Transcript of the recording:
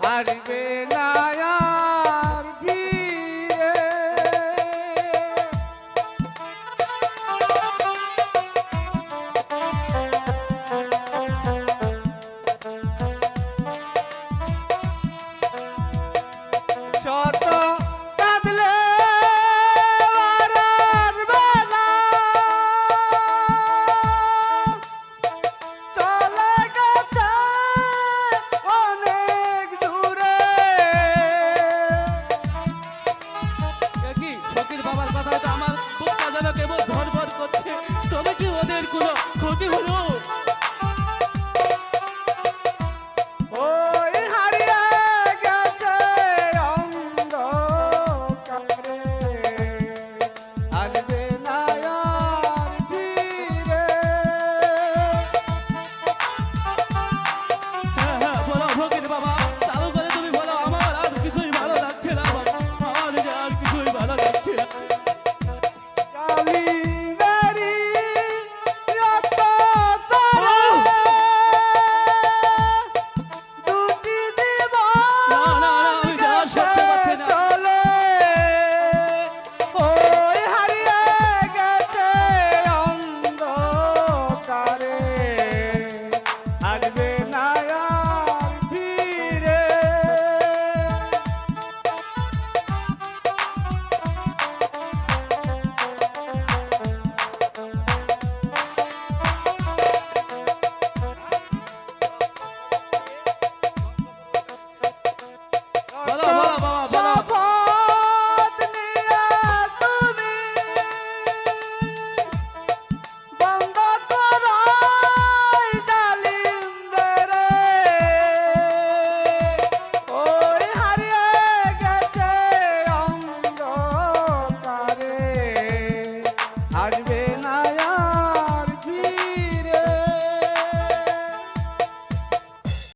হারবে না আমার বুকটা যেন কেবল ধরভর করছে। তবে কি ওদের কোনো ক্ষতি হলো? জীবন না,